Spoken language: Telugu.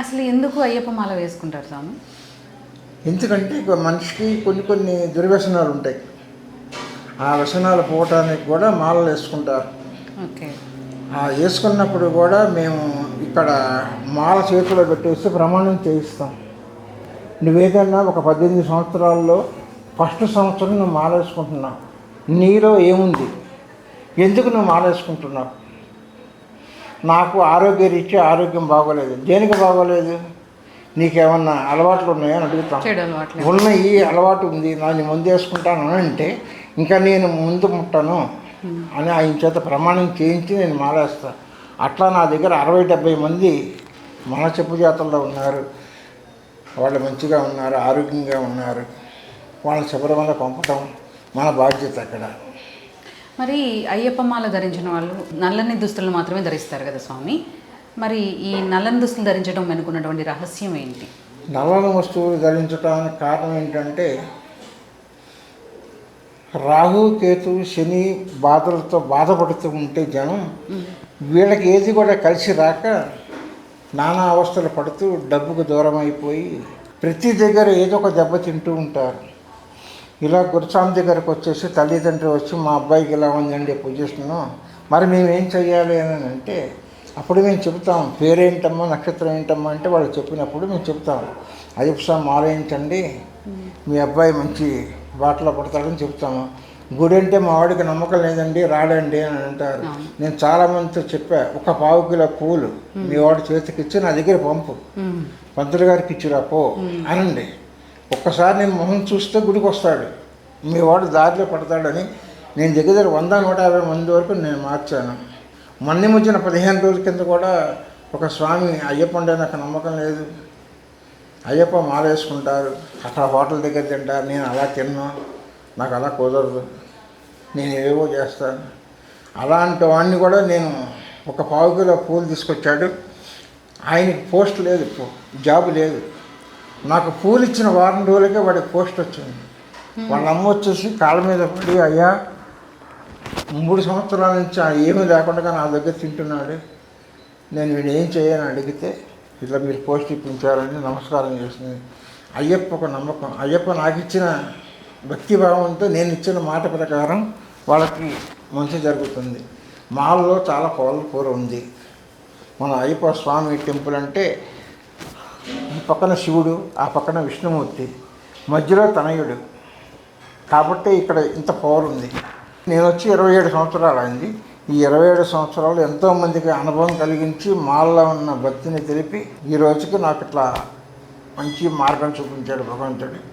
అసలు ఎందుకు అయ్యప్ప మాల వేసుకుంటారు స్వామి? ఎందుకంటే మనిషికి కొన్ని కొన్ని దుర్వ్యసనాలు ఉంటాయి. ఆ వ్యసనాలు పోవటానికి కూడా మాలలు వేసుకుంటారు. ఓకే. ఆ వేసుకున్నప్పుడు కూడా మేము ఇక్కడ మాల చేతిలో పెట్టేసి ప్రమాణం చేయిస్తాం. నువ్వేదన్నా ఒక పద్దెనిమిది సంవత్సరాల్లో ఫస్ట్ సంవత్సరం నువ్వు మాల వేసుకుంటున్నావు. నీలో ఏముంది? ఎందుకు నువ్వు మాల వేసుకుంటున్నావు? నాకు ఆరోగ్య రీత్యా ఆరోగ్యం బాగోలేదు. దేనికి బాగోలేదు? నీకేమన్నా అలవాట్లు ఉన్నాయని అడుగుతాం. ఉన్న ఈ అలవాటు ఉంది. దాన్ని ముందు వేసుకుంటాను అని అంటే ఇంకా నేను ముందు ముట్టను అని ఆయన చేత ప్రమాణం చేయించి నేను మాలేస్తా అట్లా నా దగ్గర అరవై డెబ్బై మంది మన చెప్పు జాతల్లో ఉన్నారు. వాళ్ళు మంచిగా ఉన్నారు ఆరోగ్యంగా ఉన్నారు. వాళ్ళని శబరిమల పంపటం మన బాధ్యత అక్కడ. మరి అయ్యప్ప మాల ధరించిన వాళ్ళు నల్లని దుస్తులను మాత్రమే ధరిస్తారు కదా స్వామి? మరి ఈ నల్లని దుస్తులు ధరించడం వెనుకున్నటువంటి రహస్యం ఏంటి? నల్లని వస్తువులు ధరించడానికి కారణం ఏంటంటే రాహు కేతు శని బాధలతో బాధపడుతూ ఉంటే జనం వీళ్ళకి ఏది కూడా కలిసి రాక నానా అవస్థలు పడుతూ డబ్బుకు దూరం అయిపోయి ప్రతి దగ్గర ఏదో ఒక దెబ్బ తింటూ ఉంటారు. ఇలా గురుస్వామి దగ్గరకు వచ్చేసి తల్లిదండ్రులు వచ్చి మా అబ్బాయికి ఇలా ఉందండి పొజిషను మరి మేము ఏం చెయ్యాలి అని అంటే అప్పుడు మేము చెబుతాం పేరేంటమ్మా నక్షత్రం ఏంటమ్మా? అంటే వాళ్ళు చెప్పినప్పుడు మేము చెప్తాం అయ్యప్ప స్వామి ఆలయించండి మీ అబ్బాయి మంచి బాటలో పడతాడని చెప్తాము గుడి అంటే మా వాడికి నమ్మకం లేదండి రాడండి అని అంటారు. నేను చాలామందితో చెప్పా ఒక పావు కిలో పూలు మీ వాడి చేతికి ఇచ్చి నా దగ్గర పంపు. పంతులు గారికి ఇచ్చిరా పో అనండి. ఒక్కసారి నేను మొహం చూస్తే గుడికి వస్తాడు మీ వాడు దారిలో పడతాడని నేను దగ్గర దగ్గర వంద నూట యాభై మంది వరకు నేను మార్చాను. మొన్న మధ్యన పదిహేను రోజుల కింద కూడా ఒక స్వామి అయ్యప్ప అంటే నాకు నమ్మకం లేదు. అయ్యప్ప మాల వేసుకుంటారు. అక్కడ హోటల్ దగ్గర తింటారు. నేను అలా తిన్నా. నాకు అలా కుదరదు. నేను ఏవో చేస్తాను. అలాంటి వాడిని కూడా నేను ఒక పావు కిలో పూలు తీసుకొచ్చాడు. ఆయనకి పోస్ట్ లేదు. జాబ్ లేదు. నాకు పూలు ఇచ్చిన వారం రోజులకే వాడికి పోస్ట్ వచ్చింది. వాళ్ళ అమ్మ వచ్చేసి కాళ్ళ మీద పడి అయ్యా మూడు సంవత్సరాల నుంచి ఏమీ లేకుండా నా దగ్గర తింటున్నాడు. నేను వీడు ఏం చేయని? అడిగితే ఇట్లా మీరు పోస్ట్ ఇప్పించారని నమస్కారం చేసింది. అయ్యప్ప ఒక నమ్మకం. అయ్యప్ప నాకు ఇచ్చిన భక్తిభావంతో నేను ఇచ్చిన మాట ప్రకారం వాళ్ళకి మంచి జరుగుతుంది. మాల్లో చాలా పౌల కూర ఉంది. మన అయ్యప్ప స్వామి టెంపుల్ అంటే పక్కన శివుడు ఆ పక్కన విష్ణుమూర్తి మధ్యలో తనయుడు. కాబట్టి ఇక్కడ ఇంత పవర్ ఉంది. నేను వచ్చి ఇరవై ఏడు సంవత్సరాలు అయింది. ఈ ఇరవై ఏడు సంవత్సరాలు ఎంతోమందికి అనుభవం కలిగించి మాల్లో ఉన్న భక్తిని తెలిపి ఈ రోజుకి నాకు ఇట్లా మంచి మార్గం చూపించాడు భగవంతుడు.